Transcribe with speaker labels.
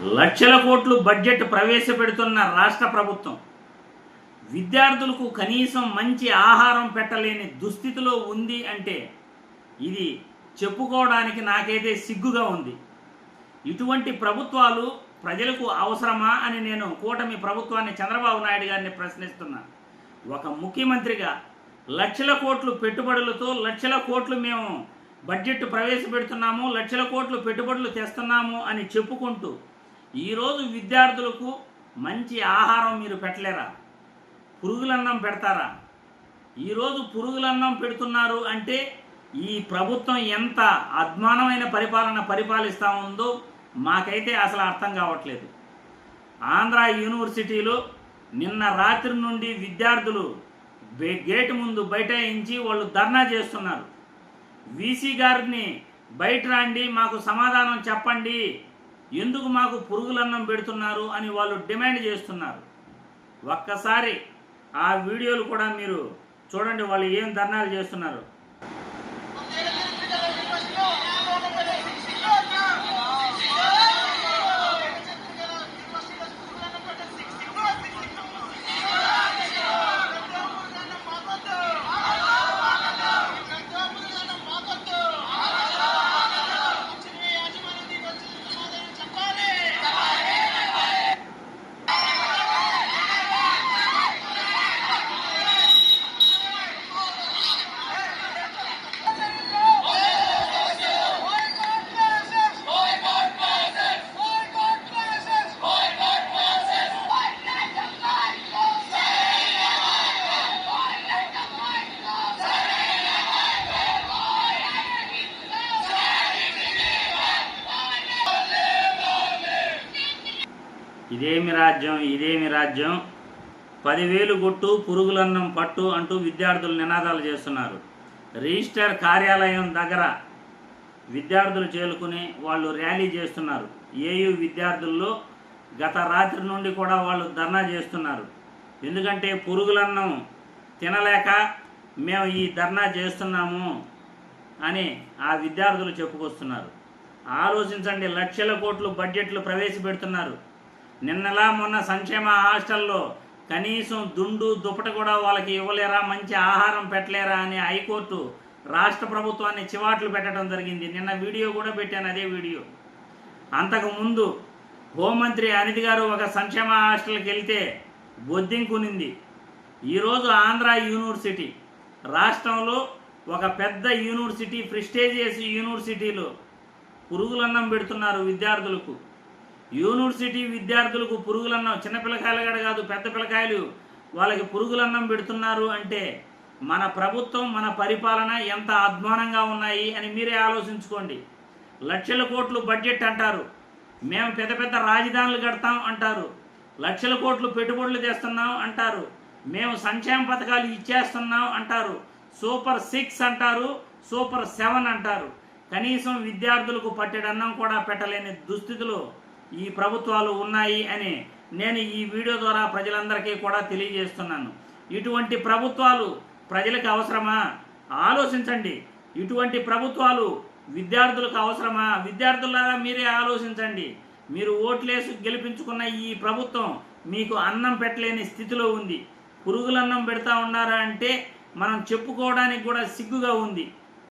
Speaker 1: లక్షల కోట్లు బడ్జెట్ ప్రవేశపెడుతున్న రాష్ట్ర ప్రభుత్వం విద్యార్థులకు కనీసం మంచి ఆహారం పెట్టలేని దుస్థితిలో ఉంది అంటే ఇది చెప్పుకోవడానికి నాకైతే సిగ్గుగా ఉంది. ఇటువంటి ప్రభుత్వాలు ప్రజలకు అవసరమా అని నేను కూటమి ప్రభుత్వాన్ని చంద్రబాబు నాయుడు గారిని ప్రశ్నిస్తున్నా. ఒక ముఖ్యమంత్రిగా లక్షల కోట్లు పెట్టుబడులతో లక్షల కోట్లు మేము బడ్జెట్ ప్రవేశపెడుతున్నాము లక్షల కోట్లు పెట్టుబడులు తెస్తున్నాము అని చెప్పుకుంటూ ఈరోజు విద్యార్థులకు మంచి ఆహారం మీరు పెట్టలేరా? పురుగులన్నం పెడతారా? ఈరోజు పురుగులన్నం పెడుతున్నారు అంటే ఈ ప్రభుత్వం ఎంత అద్మానమైన పరిపాలన పరిపాలిస్తూ ఉందో మాకైతే అసలు అర్థం కావట్లేదు. ఆంధ్ర యూనివర్సిటీలో నిన్న రాత్రి నుండి విద్యార్థులు గేటు ముందు బైఠాయించి వాళ్ళు ధర్నా చేస్తున్నారు. వీసీ గారిని బయట రండి మాకు సమాధానం చెప్పండి ఎందుకు మాకు పురుగులన్నం పెడుతున్నారు అని వాళ్ళు డిమాండ్ చేస్తున్నారు. ఒక్కసారి ఆ వీడియోలు కూడా మీరు చూడండి వాళ్ళు ఏం ధర్నాలు చేస్తున్నారు. ఇదేమి రాజ్యం ఇదేమి రాజ్యం? పదివేలు కొట్టు పురుగులన్నం పట్టు అంటూ విద్యార్థులు నినాదాలు చేస్తున్నారు. రిజిస్టర్ కార్యాలయం దగ్గర విద్యార్థులు చేరుకుని వాళ్ళు ర్యాలీ చేస్తున్నారు. ఏయు విద్యార్థుల్లో గత రాత్రి నుండి కూడా వాళ్ళు ధర్నా చేస్తున్నారు. ఎందుకంటే పురుగులన్నం తినలేక మేము ఈ ధర్నా చేస్తున్నాము అని ఆ విద్యార్థులు చెప్పుకొస్తున్నారు. ఆలోచించండి లక్షల కోట్లు బడ్జెట్లు ప్రవేశపెడుతున్నారు. నిన్నలా మొన్న సంక్షేమ హాస్టల్లో కనీసం దుండు దుప్పట కూడా వాళ్ళకి ఇవ్వలేరా మంచి ఆహారం పెట్టలేరా అని హైకోర్టు రాష్ట్ర ప్రభుత్వాన్ని చివాట్లు పెట్టడం జరిగింది. నిన్న వీడియో కూడా పెట్టాను అదే వీడియో. అంతకుముందు హోంమంత్రి అనిత్ గారు ఒక సంక్షేమ హాస్టల్కి వెళ్తే బొద్దింకునింది ఈరోజు ఆంధ్ర యూనివర్సిటీ రాష్ట్రంలో ఒక పెద్ద యూనివర్సిటీ ప్రిస్టేజియస్ యూనివర్సిటీలో పురుగులన్నం పెడుతున్నారు విద్యార్థులకు. యూనివర్సిటీ విద్యార్థులకు పురుగులన్నం చిన్న పిల్లకాయలు కూడా కాదు పెద్ద పిల్లకాయలు వాళ్ళకి పురుగులన్నం పెడుతున్నారు అంటే మన ప్రభుత్వం మన పరిపాలన ఎంత అధ్వానంగా ఉన్నాయి అని మీరే ఆలోచించుకోండి. లక్షల కోట్లు బడ్జెట్ అంటారు. మేము పెద్ద పెద్ద రాజధానులు కడతాం అంటారు. లక్షల కోట్లు పెట్టుబడులు తెస్తున్నాం అంటారు. మేము సంక్షేమ పథకాలు ఇచ్చేస్తున్నాం అంటారు. సూపర్ సిక్స్ అంటారు సూపర్ సెవెన్ అంటారు. కనీసం విద్యార్థులకు పట్టెడన్నం కూడా పెట్టలేని దుస్థితిలో ఈ ప్రభుత్వాలు ఉన్నాయి అని నేను ఈ వీడియో ద్వారా ప్రజలందరికీ కూడా తెలియజేస్తున్నాను. ఇటువంటి ప్రభుత్వాలు ప్రజలకు అవసరమా? ఆలోచించండి. ఇటువంటి ప్రభుత్వాలు విద్యార్థులకు అవసరమా? విద్యార్థులారా మీరే ఆలోచించండి. మీరు ఓట్లేసి గెలిపించుకున్న ఈ ప్రభుత్వం మీకు అన్నం పెట్టలేని స్థితిలో ఉంది. పురుగులన్నం పెడతా ఉన్నారా అంటే మనం చెప్పుకోవడానికి కూడా సిగ్గుగా ఉంది.